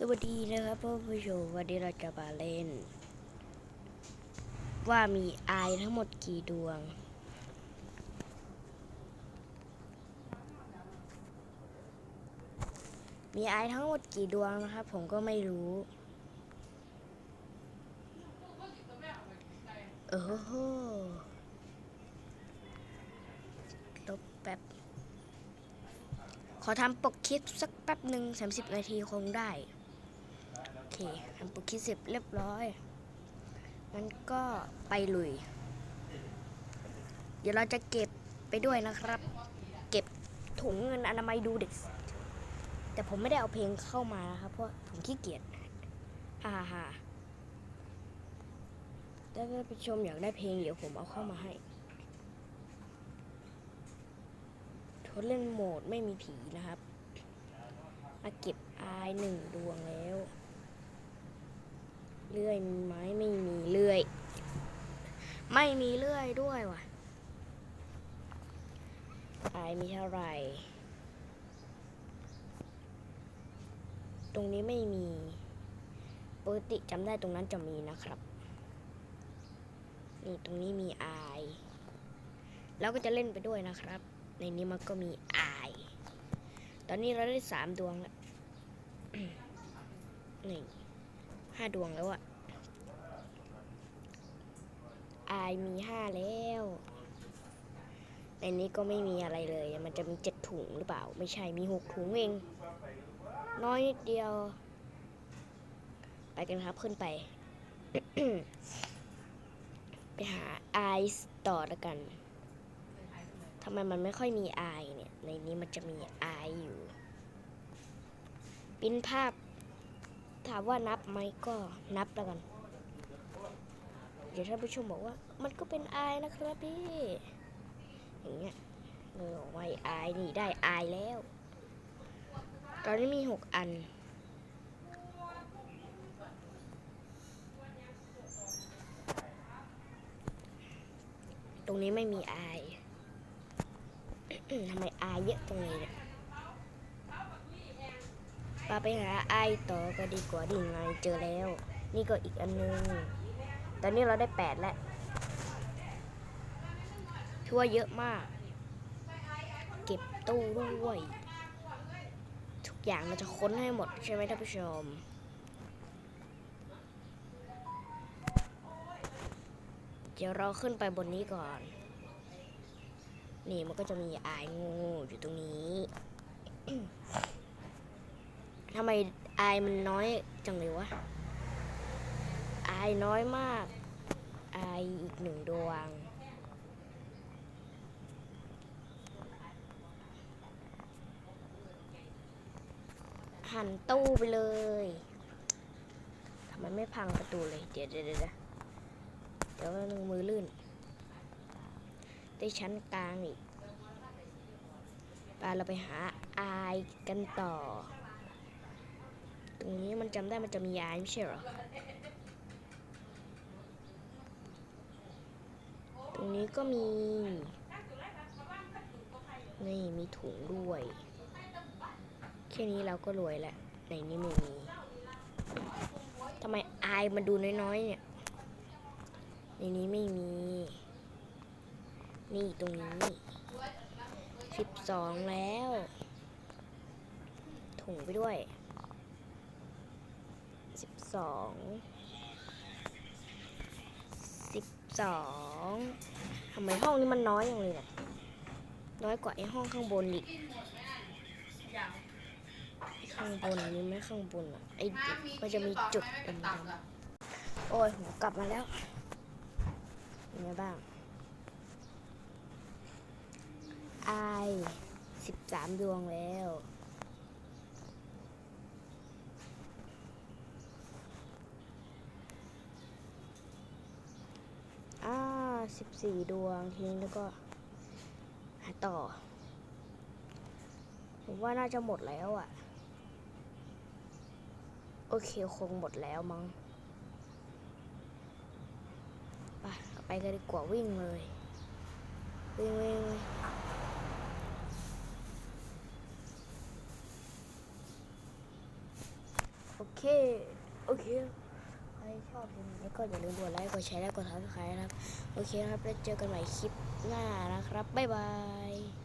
สวัสดีนะครับพ่อผู้ชมวันนี้เราจะมาเล่น ว่ามีไอทั้งหมดกี่ดวง มีไอทั้งหมดกี่ดวงนะครับ ผมก็ไม่รู้เออโหลบแป๊บ ขอทำปกคลิปสักแป๊บหนึ่ง30นาทีคงได้ เคทำปกคลิปเสร็จเรียบร้อยมันก็ไปลุย เดี๋ยวเราจะเก็บไปด้วยนะครับ เก็บถุงเงินอนามัยดูเด็ก แต่ผมไม่ได้เอาเพลงเข้ามานะครับ เพราะผมขี้เกียจฮ่าฮ่าฮ่าถ้าท่านผู้ชมอยากได้เพลงเดี๋ยวผมเอาเข้ามาให้ทดเล่นโหมดไม่มีผีนะครับ มาเก็บอายหนึ่งดวงแล้ว เลื่อยมีไหมไม่มีเลื่อย ไม่มีเลื่อยด้วยว่ะอายมีเท่าไหร่ ตรงนี้ไม่มีปกติจำได้ตรงนั้นจะมีนะครับ นี่ตรงนี้มีอายแล้วก็จะเล่นไปด้วยนะครับ ในนี้มันก็มีอายตอนนี้เราได้สามดวงแล้วนี่ง ห้าดวงแล้วอะอายมีห้าแล้ว ในนี้ก็ไม่มีอะไรเลย มันจะมีเจ็ดถุงหรือเปล่า ไม่ใช่ มีหกถุงเอง น้อยนิดเดียว ไปกันครับขึ้นไป ไปหาไอซ์ต่อแล้วกันทำไมมันไม่ค่อยมีอายเนี่ย ในนี้มันจะมีอายอยู่ ปิ้นภาพ ถามว่านับไหมก็นับแล้วกัน เดี๋ยวท่านผู้ชมบอกว่า มันก็เป็นอายนะครับพี่ อย่างเงี้ยเลยบอกว่าอายนี่ได้อายแล้ว ตอนนี้มีหกอัน ตรงนี้ไม่มีอายทำไมอายเยอะตรงนี้เนี่ย ปาไปหาไอต่อก็ดีกว่าดีไงเจอแล้ว นี่ก็อีกอันนึง ตอนนี้เราได้แปดแล้วทั่วาเยอะมาก เก็บตู้ด้วย ทุกอย่างเราจะค้นให้หมดใช่ไหมท่านผู้ชมเดี๋ยวเราขึ้นไปบนนี้ก่อน นี่มันก็จะมีอายงูอยู่ตรงนี้ ทำไมไอมันน้อยจังเลยวะไอน้อยมากไออีกหนึ่งดวง หันตู้ไปเลยทำไมไม่พังประตูเลย เดี๋ยวเดี๋ยวเดี๋ยวเดี๋ยวเดี๋ยวนึงมือลื่น ได้ชั้นกลางอีกไปเราไปหาไอกันต่อ ตรงนี้มันจำได้มันจะมีอายไม่ใช่หรอ ตรงนี้ก็มี นี่มีถุงด้วย แค่นี้เราก็รวยแล้วในนี้ไม่มีทำไมอายมันดูน้อยๆเนี่ย ในนี้ไม่มี นี่ตรงนี้สิบสองแล้ว ถุงไปด้วย สองสิบสองทำไมห้องนี้มันน้อยอย่างเลยเนี่ยน้อยกว่าไอห้องข้างบนอีกข้างบนนี้ไม่ข้างบนอะไอมันจะมีจุดดำๆโอ้ยผมกลับมาแล้วเป็นไงบ้างไอสิบสามดวงแล้ว อ่า สิบสี่ดวงทีนี้แล้วก็หาต่อ ผมว่าน่าจะหมดแล้วอะ โอเคคงหมดแล้วมั้ง ไปไปกันดีกว่าวิ่งเลย วิ่งวิ่งวิ่งโอ เค โอเค ใครชอบคลิปนี้ก็อย่าลืมกดไลค์ กดแชร์ และกดซับสไครต์นะครับ โอเคครับ แล้วเจอกันใหม่คลิปหน้านะครับ บ๊ายบาย